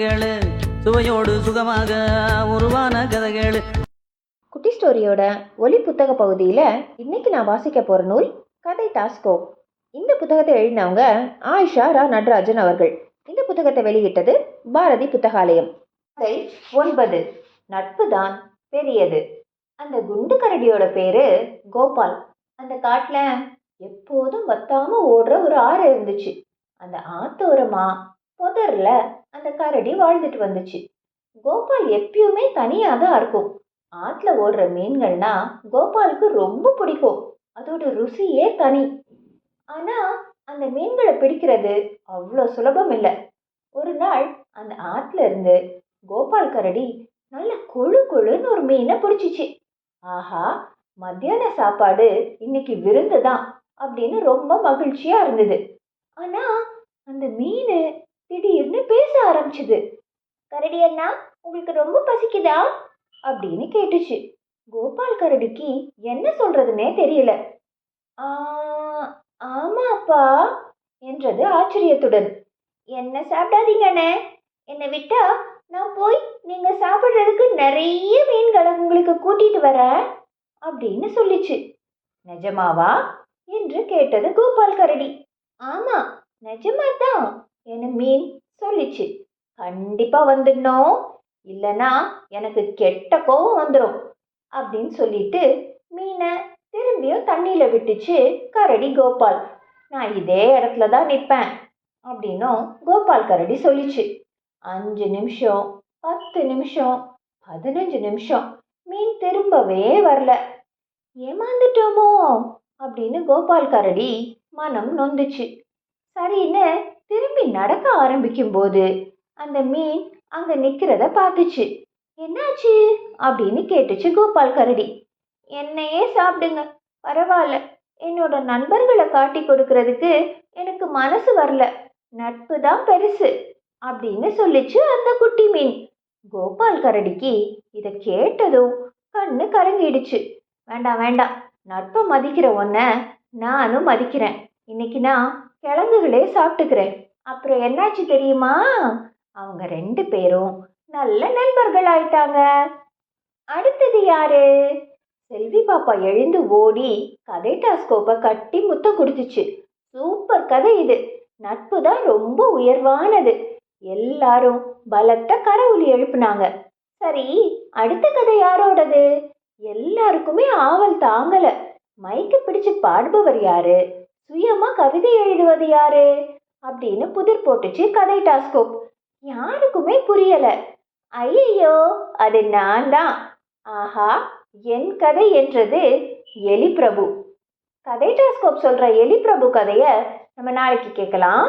கதைகள் சுவையோடு சுகமாக உருவான கதைகள். குட்டி ஸ்டோரியோட ஒலி புத்தக பகுதியில் இன்னைக்கு நான் வாசிக்க போகிற நூல் கதை டாஸ்கோ. இந்த புத்தகத்தை எழுதினவங்க ஆயிஷா ரா நடராஜன் அவர்கள். இந்த புத்தகத்தை வெளியிட்டது பாரதி புத்தகாலயம். கதை ஒன்பது. நட்பு தான் பெரியது. அந்த குண்டு கரடியோட பேரு கோபால். அந்த காட்டில் எப்போதும் வத்தாம ஓடுற ஒரு ஆறு இருந்துச்சு. அந்த ஆத்தோரமா புதர்ல அந்த கரடி வாழ்ந்துட்டு வந்துச்சு. கோபால் எப்பயுமே தனியாக தான் இருக்கும். ஆற்றுல ஓடுற மீன்கள்னா கோபாலுக்கு ரொம்ப பிடிக்கும். அதோட ருசியே தனி. ஆனால் அந்த மீன்களை பிடிக்கிறது அவ்வளோ சுலபம் இல்லை. ஒரு நாள் அந்த ஆற்றுல இருந்து கோபால் கரடி நல்ல கொழு கொழுன்னு ஒரு மீனை பிடிச்சிச்சு. ஆஹா மத்தியான சாப்பாடு இன்னைக்கு விருந்து தான் அப்படின்னு ரொம்ப மகிழ்ச்சியாக இருந்தது. ஆனால் அந்த மீன் ஆரம்பிச்சுது. கரடி அண்ணா உங்களுக்கு ரொம்ப பசிக்குதா? அப்படின்னு கேட்டுச்சு. கோபால் கரடிக்கு என்ன சொல்றதுன்னே தெரியல. "ஆ, ஆமாப்பா என்றது ஆச்சரியத்துடன். என்ன சாப்பிடாதீங்கண்ணே என்னை விட்டா நான் போய் நீங்க சாப்பிட்றதுக்கு நிறைய மீன்களை உங்களுக்கு கூட்டிட்டு வரேன் அப்படின்னு சொல்லிச்சு. நிஜமாவா? என்று கேட்டது கோபால் கரடி. ஆமா நிஜமா தான் என மீன் சொல்லிச்சு. கண்டிப்பா வந்துடணும். இல்லைன்னா எனக்கு கெட்ட கோவம் வந்துடும் அப்படின்னு சொல்லிட்டு மீனை திரும்பியும் தண்ணியில் விட்டுச்சு கரடி கோபால். நான் இதே இடத்துல தான் நிற்பேன் அப்படின்னும் கோபால் கரடி சொல்லிச்சு. அஞ்சு நிமிஷம் பத்து நிமிஷம் பதினஞ்சு நிமிஷம் மீன் திரும்பவே வரல. ஏமாந்துட்டோமோ அப்படின்னு கோபால் கரடி மனம் நொந்துச்சு. சரின்னு திரும்பி நடக்க ஆரம்பிக்கும்போது அந்த மீன் அங்க நிக்கிறத பார்த்துச்சு. என்னாச்சு? அப்படின்னு கேட்டுச்சு கோபால் கரடி. என்னையே சாப்பிடுங்க. பரவாயில்ல. என்னோட நண்பர்களை காட்டி கொடுக்கறதுக்கு எனக்கு மனசு வரல. நட்பு தான் பெருசு அப்படின்னு சொல்லிச்சு அந்த குட்டி மீன். கோபால் கரடிக்கு இதை கேட்டதும் கண்ணு கரங்கிடுச்சு. வேண்டாம் வேண்டாம். நட்பை மதிக்கிற ஒன்ன நானும் மதிக்கிறேன். இன்னைக்கு நான் கிழங்குகளே சாப்பிட்டுக்கிறேன். அப்புறம் என்னாச்சு தெரியுமா? அவங்க ரெண்டு பேரும் நல்ல நண்பர்கள் ஆயிட்டாங்க அடுத்தது யாரு? செல்வி பாப்பா எழுந்து ஓடி கதை டாஸ்கோப்பை கட்டி முத்தம் கொடுத்துச்சு சூப்பர் கதை இது. நட்பு தான் ரொம்ப உயர்வானது. எல்லாரும் பலத்த கரவுலி எழுப்புனாங்க. சரி அடுத்த கதை யாரோடது? எல்லாருக்குமே ஆவல் தாங்கல. மைக்கு பிடிச்சு பாடுபவர் யாரு? சுயமா கவிதை எழுதுவது யாரு? அப்படின்னு புதிர் போட்டுச்சு கதை டாஸ்கோப் யாருக்குமே புரியல. ஐயையோ அது நான் தான் ஆஹா என் கதை என்றது எலி பிரபு கதை டாஸ்கோப் சொல்ற எலி பிரபு கதையை நம்ம நாளைக்கு கேட்கலாம்.